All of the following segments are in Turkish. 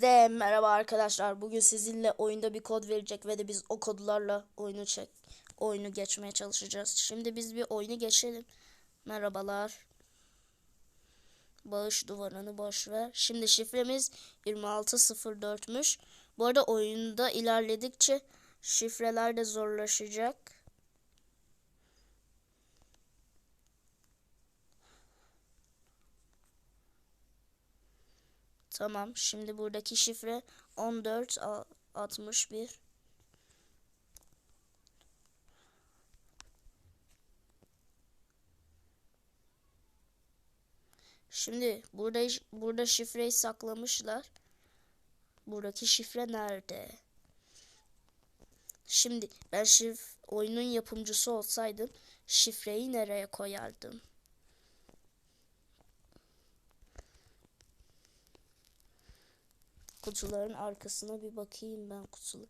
Hepinize merhaba arkadaşlar. Bugün sizinle oyunda bir kod verecek ve de biz o kodlarla oyunu çek oyunu geçmeye çalışacağız. Şimdi biz bir oyunu geçelim. Merhabalar. Bağış duvarını boş ver. Şimdi şifremiz 2604'müş. Bu arada oyunda ilerledikçe şifreler de zorlaşacak. Tamam. Şimdi buradaki şifre 1461. Şimdi burada burada şifreyi saklamışlar. Buradaki şifre nerede? Şimdi ben şif oyunun yapımcısı olsaydım şifreyi nereye koyardım? Kutuların arkasına bir bakayım ben kutular.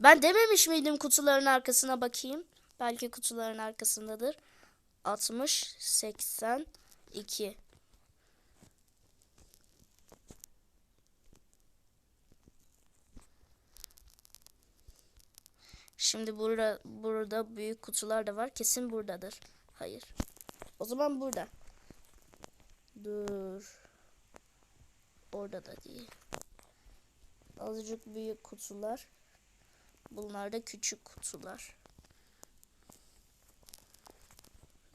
Ben dememiş miydim kutuların arkasına bakayım? Belki kutuların arkasındadır. 60 82 Şimdi burada burada büyük kutular da var. Kesin buradadır. Hayır. O zaman burada. Dur. Orada da değil. Azıcık büyük kutular. Bunlar da küçük kutular.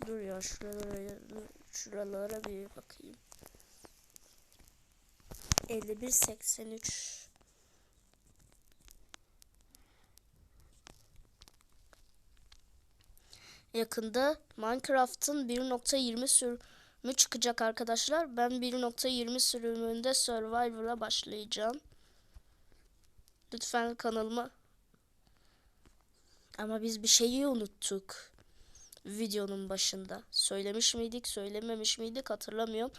Dur ya şuralara, şuralara bir bakayım. 51 83 Yakında Minecraft'ın 1.20 sürümü çıkacak arkadaşlar. Ben 1.20 sürümünde Survivor'a başlayacağım. Lütfen kanalıma ama biz bir şeyi unuttuk videonun başında. Söylemiş miydik, söylememiş miydik hatırlamıyorum.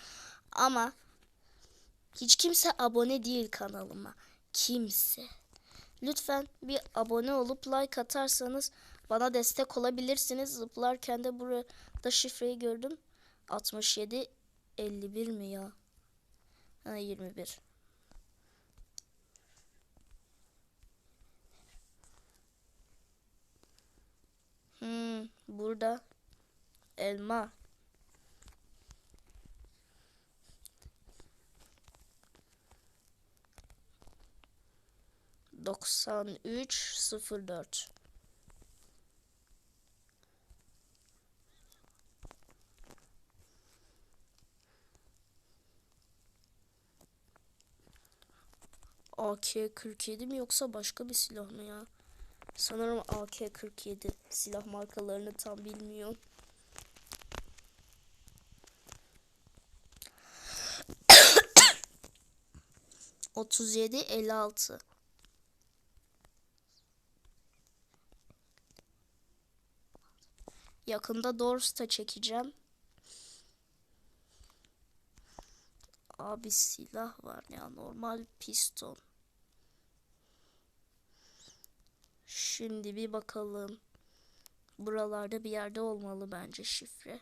Ama hiç kimse abone değil kanalıma. Kimse. Lütfen bir abone olup like atarsanız bana destek olabilirsiniz. Zıplarken de burada şifreyi gördüm. 67 51 mi ya? Ha 21. Hmm, burada elma. Doksan üç sıfır dört. AK-47 mi yoksa başka bir silah mı ya? Sanırım AK-47 silah markalarını tam bilmiyorum. Otuz yedi elli altı. Yakında Dors'ta çekeceğim. Abi silah var ya normal piston. Şimdi bir bakalım. Buralarda bir yerde olmalı bence şifre.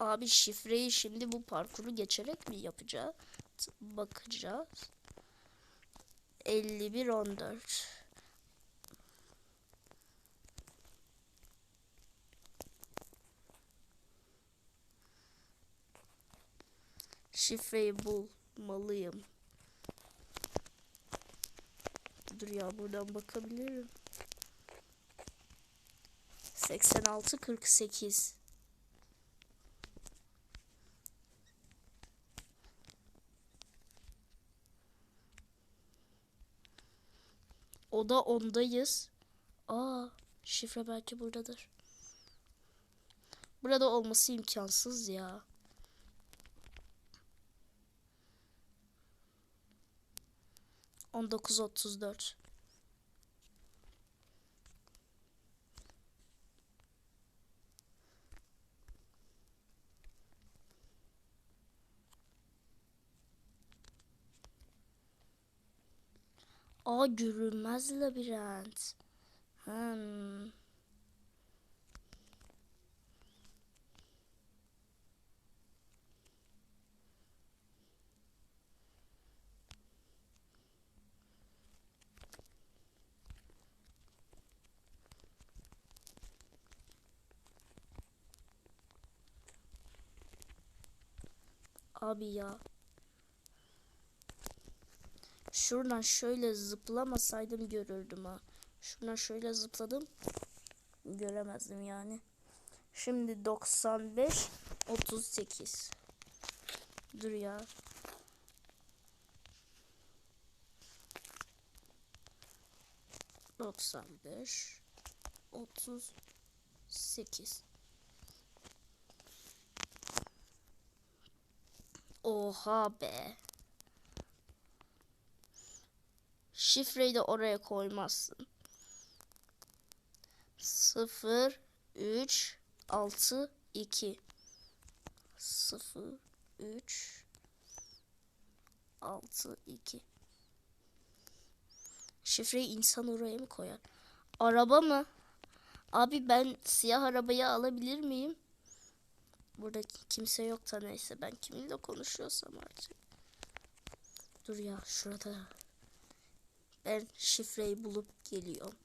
Abi şifreyi şimdi bu parkuru geçerek mi yapacağız? Bakacağız. 51 14 Şifreyi bulmalıyım. Dur ya buradan bakabilirim. 86 48 O da ondayız. Aa, şifre belki buradadır. Burada olması imkansız ya. 1934 Aa görünmez labirent. Hmm. Abi ya. Şuradan şöyle zıplamasaydım görürdüm ha. Şuradan şöyle zıpladım. Göremezdim yani. Şimdi 95 38. Dur ya. Doksan beş, otuz sekiz. Oha be. Şifreyi de oraya koymazsın. 0 3 6 2 0 3 6 2 Şifreyi insan oraya mı koyar? Araba mı? Abi ben siyah arabayı alabilir miyim? Burada kimse yok da neyse ben kiminle konuşuyorsam artık. Dur ya şurada. Ben şifreyi bulup geliyorum.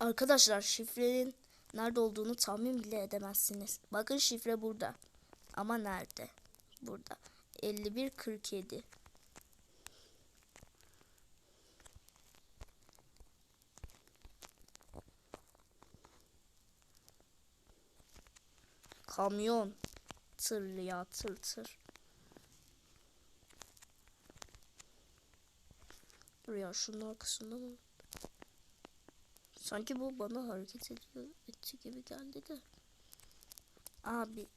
Arkadaşlar şifrenin nerede olduğunu tahmin bile edemezsiniz. Bakın şifre burada. Ama nerede? Burada. 5147. Kamyon. Tır ya tır tır. Dur ya şunun arkasında mı? Sanki bu bana hareket ediyor etti gibi geldi de. Abi.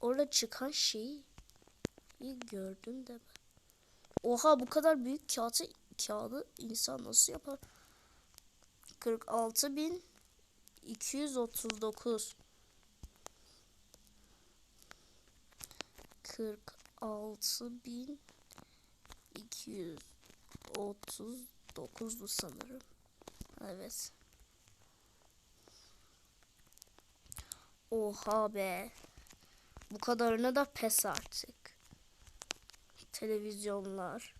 Orada çıkan şeyi iyi gördüm de ben. Oha bu kadar büyük kağıtı kağıdı insan nasıl yapar? 46 bin 239 46 bin 239'du sanırım. Evet. Oha be. Bu kadarına da pes artık. Televizyonlar.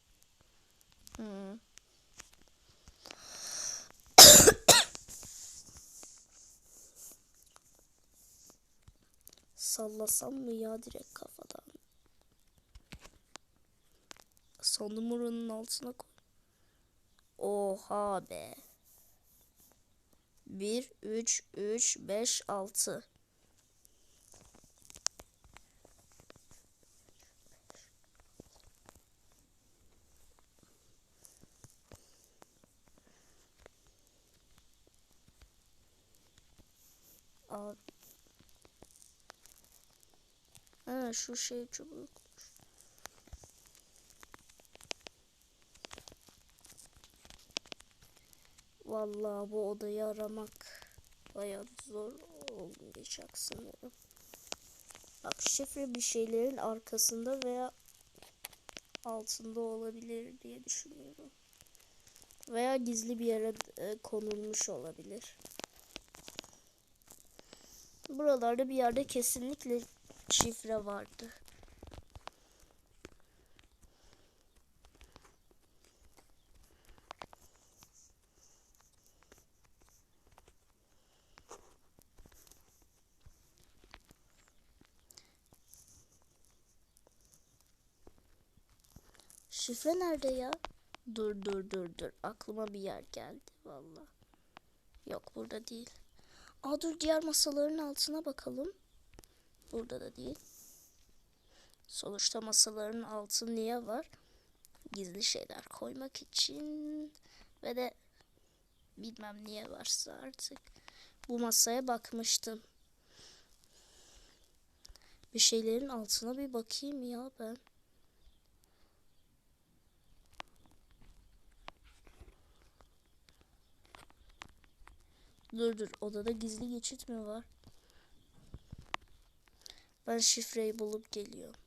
Hmm. Sallasam mı ya direkt kafadan? Sandım oranın altına koy. Oha be. 1, 3, 3, 5, 6. Abi. Ha şu şey çubuk. Vallahi bu odayı aramak bayağı zor olmayacak sanırım. Bak şifre bir şeylerin arkasında veya altında olabilir diye düşünüyorum. Veya gizli bir yere e, konulmuş olabilir. Buralarda bir yerde kesinlikle şifre vardı. Şifre nerede ya? Dur dur dur dur. Aklıma bir yer geldi valla. Yok burada değil. Aa dur diğer masaların altına bakalım. Burada da değil. Sonuçta masaların altı niye var? Gizli şeyler koymak için ve de bilmem niye varsa artık. Bu masaya bakmıştım. Bir şeylerin altına bir bakayım ya ben. Dur dur odada gizli geçit mi var? Ben şifreyi bulup geliyorum.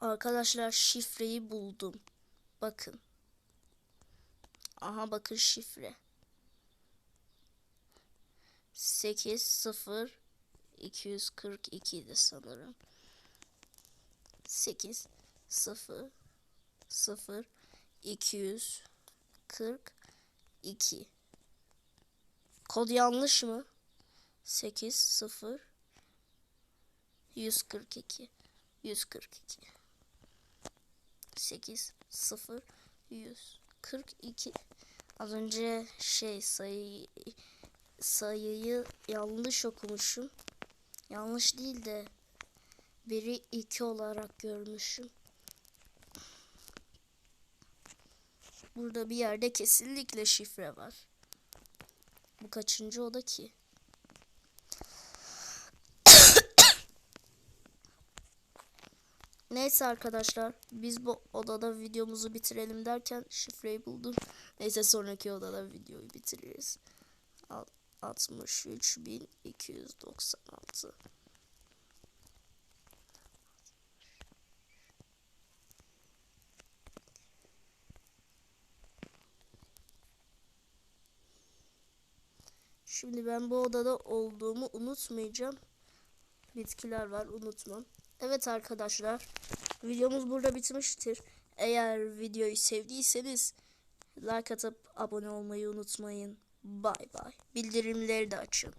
Arkadaşlar şifreyi buldum. Bakın. Aha bakın şifre. 8 0 242 idi sanırım. 8 0 0 242 Kod yanlış mı? 8 0 142 142 8 0 142 Az önce şey sayı sayıyı yanlış okumuşum. Yanlış değil de biri 2 olarak görmüşüm. Burada bir yerde kesinlikle şifre var. Bu kaçıncı oda ki? Neyse arkadaşlar biz bu odada videomuzu bitirelim derken şifreyi buldum. Neyse sonraki odada videoyu bitiririz. Al- 63296 Şimdi ben bu odada olduğumu unutmayacağım. Bitkiler var unutmam. Evet arkadaşlar videomuz burada bitmiştir. Eğer videoyu sevdiyseniz like atıp abone olmayı unutmayın. Bay bay. Bildirimleri de açın.